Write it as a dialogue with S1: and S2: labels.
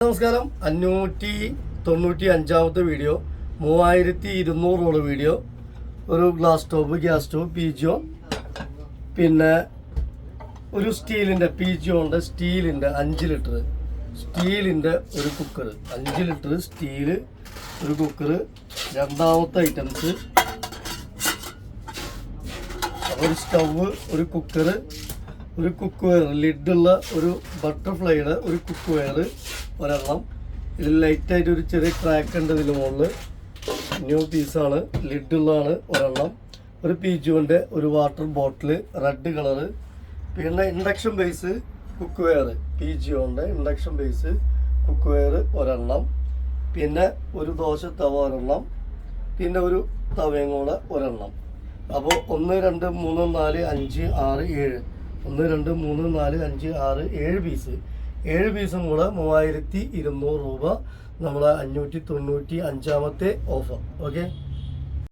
S1: നമസ്കാരം. അഞ്ഞൂറ്റി തൊണ്ണൂറ്റി അഞ്ചാമത്തെ വീഡിയോ മൂവായിരത്തി ഇരുന്നൂറോളം വീഡിയോ ഒരു glass stove gas stove Pigeon പിന്നെ ഒരു സ്റ്റീലിന്റെ പി ഉണ്ട് സ്റ്റീലിന്റെ അഞ്ച് ലിറ്റർ സ്റ്റീലിന്റെ ഒരു കുക്കർ അഞ്ച് ലിറ്റർ സ്റ്റീൽ ഒരു കുക്കർ രണ്ടാമത്തെ ഐറ്റംസ് ഒരു സ്റ്റവ് ഒരു കുക്കർ ഒരു കുക്ക് വെയർ ലിഡുള്ള ഒരു ബട്ടർഫ്ലൈയുടെ ഒരു കുക്ക് വെയർ ഒരെണ്ണം. ഇതിൽ ലൈറ്റായിട്ട് ഒരു ചെറിയ ക്രാക്ക് ഉണ്ട് ഇതിന് മുകളിൽ ന്യൂ പീസാണ് ലിഡുള്ളതാണ് ഒരെണ്ണം. ഒരു പീജുവിന്റെ ഒരു വാട്ടർ ബോട്ടിൽ റെഡ് കളറ് പിന്നെ ഇൻഡക്ഷൻ ബേസ് കുക്ക് വെയർ പി ഇൻഡക്ഷൻ ബേസ് കുക്ക് വെയർ ഒരെണ്ണം. പിന്നെ ഒരു ദോശ തവ ഒരെണ്ണം. പിന്നെ ഒരു തവയും കൂടെ ഒരെണ്ണം. അപ്പോൾ ഒന്ന് രണ്ട് മൂന്ന് നാല് അഞ്ച് ആറ് ഏഴ്. ഒന്ന് രണ്ട് മൂന്ന് നാല് അഞ്ച് ആറ് ഏഴ് പീസ്. ഏഴ് പീസും കൂടെ മൂവായിരത്തി ഇരുന്നൂറ് രൂപ നമ്മളെ അഞ്ഞൂറ്റി തൊണ്ണൂറ്റി അഞ്ചാമത്തെ ഓഫർ. ഓക്കെ?